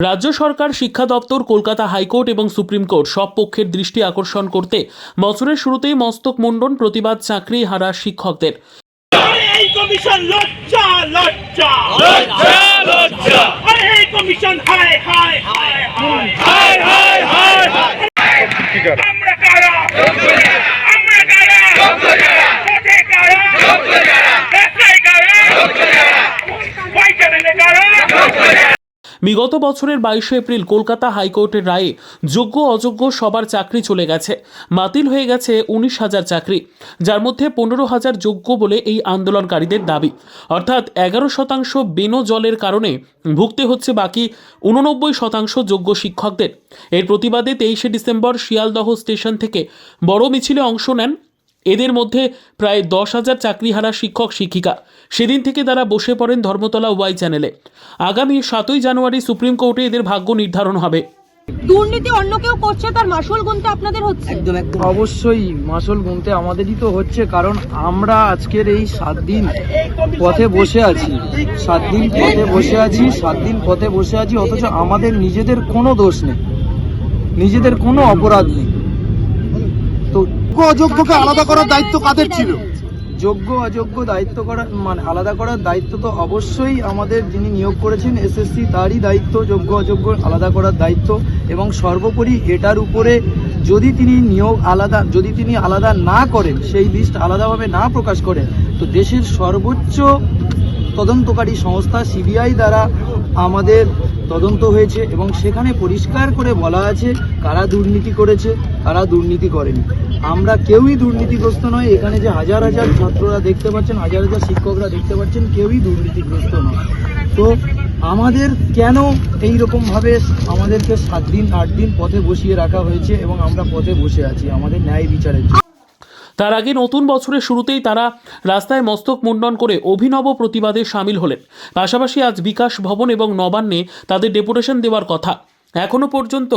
রাজ্য সরকার, শিক্ষা দপ্তর, কলকাতা হাইকোর্ট এবং সুপ্রিম কোর্ট সব পক্ষের দৃষ্টি আকর্ষণ করতে বছরের শুরুতেই মস্তক মুন্ডন প্রতিবাদ চাকরি হারা শিক্ষকদের। লজ্জা লজ্জা লজ্জা আরে এই কমিশন হায় হায় হায় হায় হায় হায় হায় আমরা কারা আমরা কারা কোথে কারা রাস্তায় কারা ওই চ্যানেলে কারা বিগত বছরের বাইশে এপ্রিল কলকাতা হাইকোর্টের রায়ে যোগ্য অযোগ্য সবার চাকরি চলে গেছে। বাতিল হয়ে গেছে উনিশ হাজার চাকরি, যার মধ্যে পনেরো হাজার যোগ্য বলে এই আন্দোলনকারীদের দাবি। অর্থাৎ এগারো শতাংশ বেনো জলের কারণে ভুগতে হচ্ছে বাকি উননব্বই শতাংশ যোগ্য শিক্ষকদের। এর প্রতিবাদে তেইশে ডিসেম্বর শিয়ালদহ স্টেশন থেকে বড় মিছিলে অংশ নেন এদের মধ্যে প্রায় দশ হাজার চাকরিহারা শিক্ষক শিক্ষিকা। সেদিন থেকে তারা বসে পড়েন ধর্মতলা ওয়াই চ্যানেলে। আগামী সাতই জানুয়ারি সুপ্রিম কোর্টে এদের ভাগ্য নির্ধারণ হবে। দুর্নীতি অন্য কেউ করছে তার মাসুল গুনতে আপনাদের হচ্ছে? অবশ্যই মাসল গুনতে আমাদেরই তো হচ্ছে কারণ আমরা আজকের এই সাত দিন পথে বসে আছি। সাত দিন পথে বসে আছি সাত দিন পথে বসে আছি অথচ আমাদের নিজেদের কোনো দোষ নেই। নিজেদের কোনো অপরাধ নেই। তো অযোগ্যকে আলাদা করার দায়িত্ব কাদের ছিল? যোগ্য অযোগ্য দায়িত্ব করার মানে আলাদা করার দায়িত্ব তো অবশ্যই আমাদের যিনি নিয়োগ করেছেন এসএসসি তারই দায়িত্ব যোগ্য অযোগ্য আলাদা করার দায়িত্ব এবং সর্বোপরি এটার উপরে যদি তিনি নিয়োগ আলাদা, যদি তিনি আলাদা না করেন, সেই লিস্ট আলাদাভাবে না প্রকাশ করেন, তো দেশের সর্বোচ্চ তদন্তকারী সংস্থা সিবিআই দ্বারা আমাদের তদন্ত হয়েছে এবং সেখানে পরিষ্কার করে বলা আছে কারা দুর্নীতি করেছে, কারা দুর্নীতি করেনি। আমরা কেউই দুর্নীতিগ্রস্ত নয়, এখানে যে হাজার হাজার ছাত্ররা দেখতে পাচ্ছেন, হাজার হাজার শিক্ষকরা দেখতে পাচ্ছেন, কেউই দুর্নীতিগ্রস্ত নয়। তো আমাদের কেন এই রকমভাবে আমাদেরকে সাত দিন, আট দিন পথে বসিয়ে রাখা হয়েছে এবং আমরা পথে বসে আছি, আমাদের ন্যায় বিচারের জন্য। তার আগে নতুন বছরের শুরুতেই তারা রাস্তায় মস্তক মুন্ডন করে অভিনব প্রতিবাদে সামিল হলেন। পাশাপাশি আজ বিকাশ ভবন এবং নবান্নে তাদের ডেপুটেশন দেওয়ার কথা। এখনও পর্যন্ত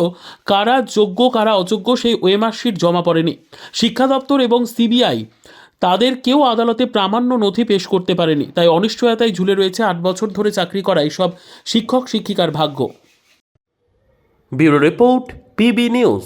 কারা যোগ্য, কারা অযোগ্য সেই ওয়েমার্কশিট জমা পড়েনি। শিক্ষা দপ্তর এবং সিবিআই তাদের কেউ আদালতে প্রামাণ্য নথি পেশ করতে পারেনি। তাই অনিশ্চয়তায় ঝুলে রয়েছে আট বছর ধরে চাকরি করা এইসব শিক্ষক শিক্ষিকার ভাগ্য। Bureau report, PB news.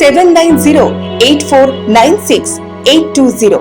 seven nine zero eight four nine six eight two zero